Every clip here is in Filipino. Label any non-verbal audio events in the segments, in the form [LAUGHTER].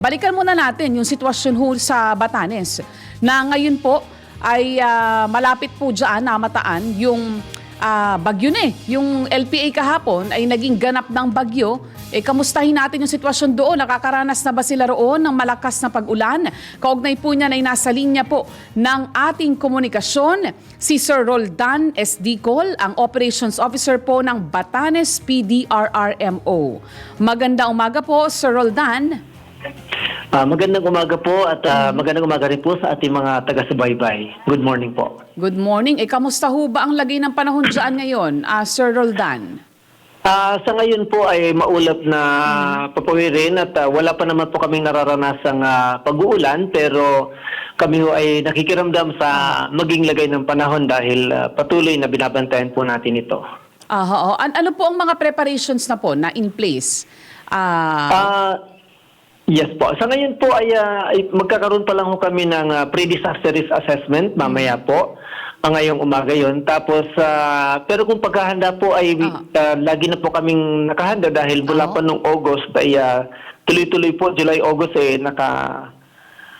Balikan muna natin yung sitwasyon ho sa Batanes na ngayon po ay ah, malapit po dyan namataan yung ah, bagyo na eh. Yung LPA kahapon ay naging ganap ng bagyo. Eh, kamustahin natin yung sitwasyon doon? Nakakaranas na ba sila roon ng malakas na pag-ulan? Kaugnay po niyan ay nasa linya po ng ating komunikasyon si Sir Roldan SD Col, ang Operations Officer po ng Batanes PDRRMO. Maganda umaga po, Sir Roldan. Ah, magandang umaga po at ah, magandang umaga rin po sa ating mga taga-subaybay. Good morning po. Good morning. Eh, kamusta ho ba ang lagay ng panahon dyan ngayon, ah, Sir Roldan? Ah, sa ngayon po ay maulap na papawirin at ah, wala pa naman po kaming nararanasang ah, pag-uulan pero kami ho ay nakikiramdam sa maging lagay ng panahon dahil ah, patuloy na binabantayan po natin ito. Aha. An- ano po ang mga preparations na po na in place? Ah, Ah, yes po. Sa ngayon po ay, ah, ay magkakaroon pa lang ho kami ng ah, pre-disaster risk assessment mamaya po. Ang ngayong umaga yon. Tapos, ah, pero kung paghahanda po ay ah, lagi na po kaming nakahanda dahil mula Oo. pa nung August ay ah, tuloy-tuloy po, July, August eh, naka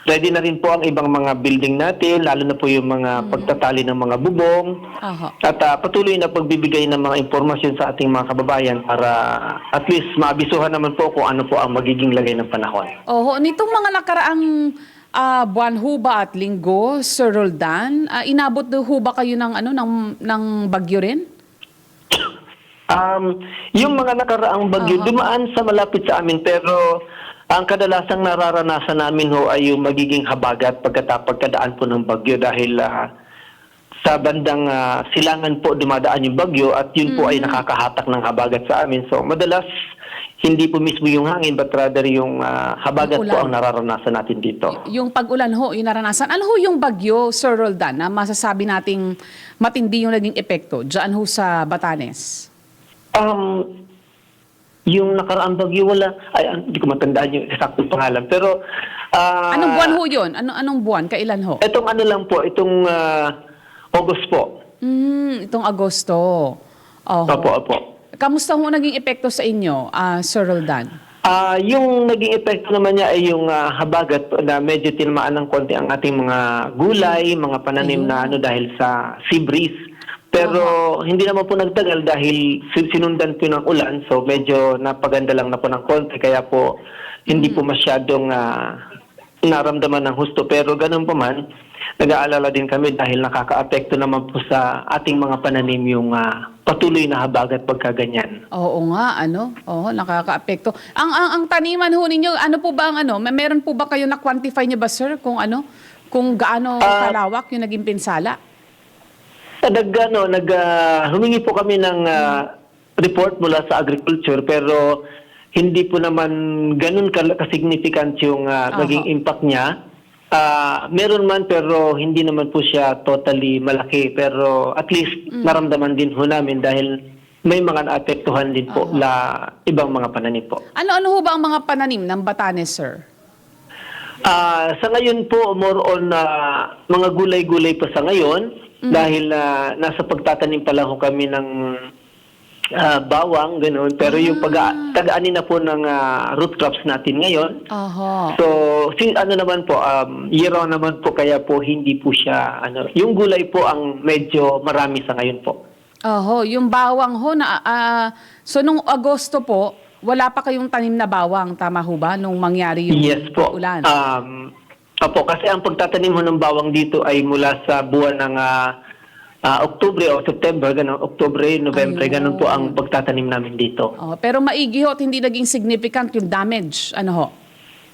ready na rin po ang ibang mga building natin, lalo na po yung mga pagtatali ng mga bubong. aha. At ah, patuloy na pagbibigay ng mga impormasyon sa ating mga kababayan para at least maabisuhan naman po kung ano po ang magiging lagay ng panahon. Oho, nitong mga nakaraang ah, buwan ho ba at linggo, Sir Roldan, ah, inabot do ho ba kayo ng, ano, ng, ng bagyo rin? [COUGHS] Um, yung mga nakaraang bagyo dumaan sa malapit sa amin pero ang kadalasang nararanasan namin ho ay yung magiging habagat pagkata pagkadaan po ng bagyo dahil ah, sa bandang ah, silangan po dumadaan yung bagyo at yun po ay nakakahatak ng habagat sa amin. So madalas hindi po mismo yung hangin but rather yung ah, habagat Ang po ang nararanasan natin dito. Yung pag-ulan ho, yung naranasan. Ano ho yung bagyo, Sir Roldan, na masasabi nating matindi yung naging epekto dyan ho sa Batanes? Um, yung nakaraang bagyo wala, ay hindi ko matandaan yung eksaktong pangalan. Pero, ah, Anong buwan ho yun? Ano, anong buwan? Kailan ho? Itong ano lang po, itong ah, August po. Hmm, itong Agosto. Oho. Opo, opo. Kamusta ho naging epekto sa inyo, ah, Sir Roldan? Ah, yung naging epekto naman niya ay yung ah, habagat na medyo tinamaan ng konti ang ating mga gulay, mga pananim na ano dahil sa sea breeze. Pero hindi naman po nagtagal dahil sin- sinundan po ng ulan so medyo napaganda lang na po ng konti kaya po hindi po masyadong ah, naramdaman ng husto pero ganun pa man nag-aalala din kami dahil nakakaapekto naman po sa ating mga pananim yung ah, patuloy na habagat pagkaganyan. Oo nga, ano? Oo, nakaka-apekto. Ang, ang, ang taniman ho ninyo, ano po ba ang ano? May meron po ba kayo na-quantify niyo ba, sir? Kung ano? Kung gaano Ah. kalawak yung naging pinsala? Uh, nag, ano, nag, ah, humingi po kami ng ah, report mula sa agriculture pero hindi po naman ganun ka- ka-significant yung ah, Aha. naging impact niya. Ah, meron man pero hindi naman po siya totally malaki pero at least naramdaman din ho namin dahil may mga naapektuhan din po la ibang mga pananim po. Ano-ano ho ba ang mga pananim ng Batanes, sir? Ah, sa ngayon po more on ah, mga gulay-gulay pa sa ngayon dahil ah, nasa pagtatanim pa lang ho kami ng ah, bawang ganoon pero yung pag tagaan na po ng ah, root crops natin ngayon. Aha. So si ano naman po um, year round naman po kaya po hindi po siya ano yung gulay po ang medyo marami sa ngayon po. Oho, yung bawang ho na ah, so nung Agosto po, wala pa kayong tanim na bawang, tama ho ba nung mangyari yung Yes po. ulan? Um, opo, kasi ang pagtatanim ho ng bawang dito ay mula sa buwan ng ah, ah, Oktubre o September, ganun, Oktubre, November, Ayun. ganun po ang pagtatanim namin dito. Oh, pero maigi ho at hindi naging significant yung damage. Ano ho?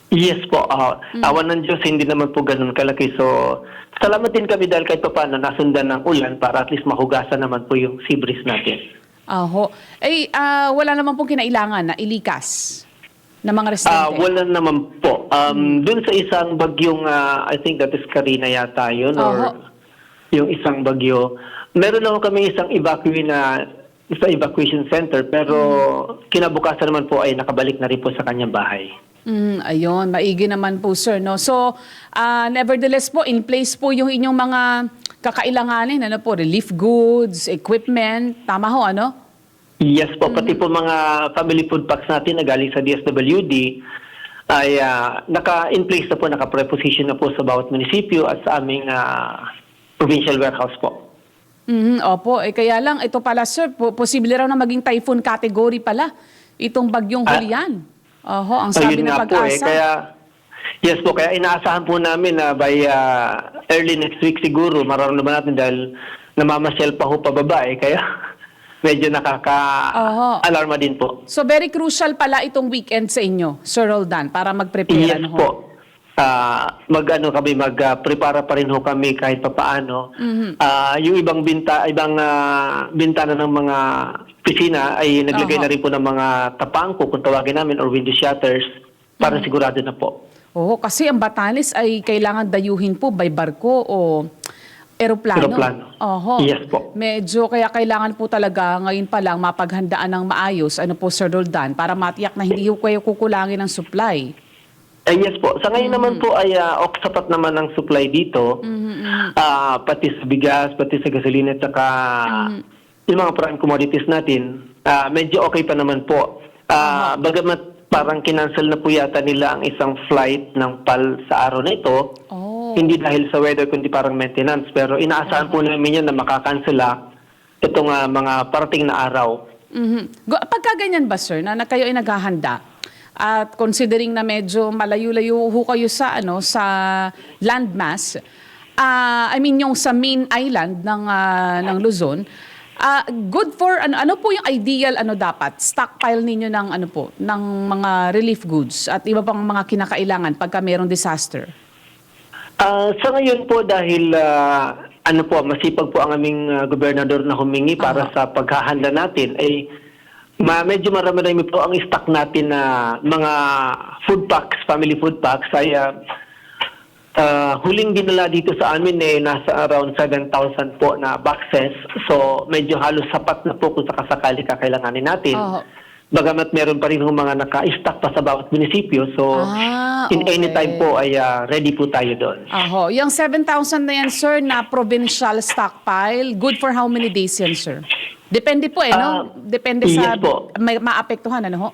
Yes po, ah, awan ng Diyos, hindi naman po ganun kalaki. So, salamat din kami dahil kahit pa paano nasundan ng ulan para at least mahugasan naman po yung sea breeze natin. Aho. Eh, ah, wala naman pong kinailangan na ilikas ng mga residente. wala naman po. Um, Doon sa isang bagyong, ah, I think that is Karina yata yun, Oho. or yung isang bagyo. Meron naman kami isang evacuee na sa evacuation center, pero kinabukasan naman po ay nakabalik na rin po sa kanyang bahay. Mm, ayun, maigi naman po sir. No? So, ah, nevertheless po, in place po yung inyong mga kakailanganin, ano po, relief goods, equipment, tama ho, ano? Yes po, pati po mga family food packs natin na galing sa DSWD, ay ah, naka-in place na po, naka-preposition na po sa bawat munisipyo at sa aming ah, provincial warehouse po. Mhm, opo, eh kaya lang ito pala sir, po, posible raw na maging typhoon category pala itong bagyong Ah. Julian. Oho, ang sabi ng nga po eh. pag-asa. Kaya, yes po, kaya inaasahan po namin na by ah, early next week siguro, mararamdaman natin dahil namamasyal pa ho pababa eh. Kaya [LAUGHS] medyo nakaka-alarma din po. So very crucial pala itong weekend sa inyo, Sir Roldan, para mag-prepare Yes ano po. Ah, mag-ano kami, mag-prepara pa rin ho kami kahit papaano. Mhm. Ah, yung ibang binta, ibang ah, bintana ng mga pisina ay naglagay Aha. na rin po ng mga tapangko kung tawagin namin or window shutters para sigurado na po. Oo, kasi ang Batanes ay kailangan dayuhin po by barko o eroplano. Eroplano. Oho. Yes po. Medyo kaya kailangan po talaga ngayon pa lang mapaghandaan ng maayos, ano po Sir Roldan, para matiyak na hindi ho kayo kukulangin ng supply. Eh, yes po. Sa ngayon naman po ay uh, ok, sapat naman ang supply dito. Ah, pati sa bigas, pati sa gasolina at saka yung mga prime commodities natin. ah, medyo okay pa naman po. Ah, Bagamat parang kinancel na po yata nila ang isang flight ng PAL sa araw na ito. Oh. Hindi dahil sa weather kundi parang maintenance. Pero inaasahan po namin yan na makakansela itong ah, mga parating na araw. Mhm. Go- Pagka ganyan ba, sir, na, na kayo ay naghahanda, at considering na medyo malayo-layo ho kayo sa, ano, sa landmass, ah, I mean yung sa main island ng, ah, ng Luzon, ah, good for, ano, ano po yung ideal, ano dapat, stockpile ninyo ng, ano po, ng mga relief goods at iba pang mga kinakailangan pagka mayroong disaster? Ah, sa ngayon po dahil ah, ano po masipag po ang aming ah, gobernador na humingi para sa paghahanda natin ay ma medyo marami-rami po ang stock natin na mga food packs, family food packs ay ah, ah, huling dinala dito sa amin eh nasa around 7,000 po na boxes. So medyo halos sapat na po kung sakasakali kakailanganin natin. Oo. Bagamat meron pa rin hong mga naka-stock pa sa bawat munisipyo. So Ah, in any okay. time po ay ah, ready po tayo doon. Aho, yung 7,000 na yan, sir, na provincial stockpile, good for how many days yan, sir? Depende po eh, no? Ah, Depende sa yes po. may maapektuhan, ano ho?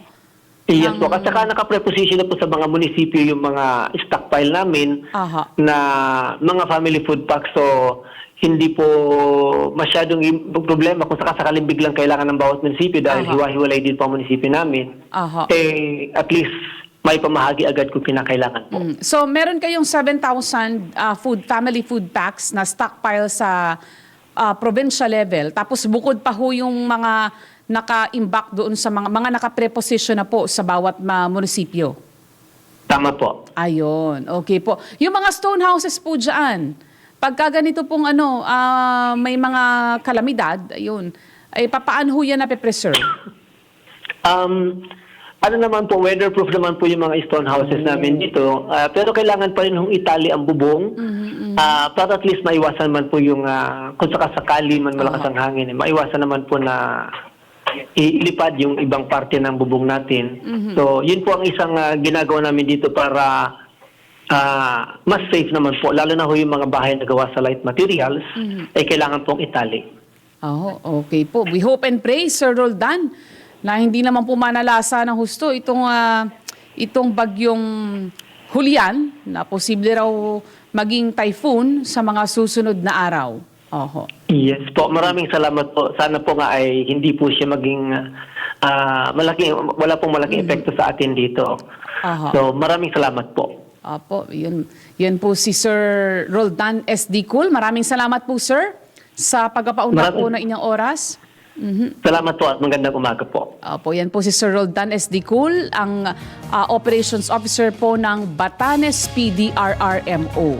Yes po. At saka naka-preposition na po sa mga munisipyo yung mga stockpile namin Aha. na mga family food packs. So, hindi po masyadong im- problema kung sakasakaling biglang kailangan ng bawat munisipyo dahil Aha. hiwa-hiwalay din po ang munisipyo namin. Aha. Eh, at least may pamahagi agad kung kinakailangan po. Mm. So, meron kayong 7,000 ah, food, family food packs na stockpile sa ah, provincial level. Tapos bukod pa ho yung mga naka-imbak doon sa mga, mga naka-preposition na po sa bawat ma- munisipyo. Tama po. Ayun, okay po. Yung mga stone houses po dyan, pagka ganito pong ano, ah, may mga kalamidad, ayun, ay papaano ho yan nape-preserve? Um, ano naman po, weatherproof naman po yung mga stone houses namin dito. Ah, pero kailangan pa rin hong itali ang bubong ah, para at least maiwasan man po yung, ah, kung sakasakali man malakas ang hangin, eh, maiwasan naman po na ilipad yung ibang parte ng bubong natin. So, yun po ang isang ah, ginagawa namin dito para ah, mas safe naman po. Lalo na ho yung mga bahay na gawa sa light materials, ay kailangan pong itali. Oh, okay po. We hope and pray, Sir Roldan, na hindi naman po manalasa ng husto itong, ah, itong bagyong Julian na posible raw maging typhoon sa mga susunod na araw. Oho. Yes po, maraming salamat po. Sana po nga ay hindi po siya maging ah, malaking wala pong malaking epekto sa atin dito. Aha. So, maraming salamat po. Apo, yun, yun po si Sir Roldan SD Cool. Maraming salamat po, Sir, sa pagpapaunta Maraming- po ng inyong oras. Salamat po at magandang umaga po. Apo, yan po si Sir Roldan SD Cool, ang ah, Operations Officer po ng Batanes PDRRMO.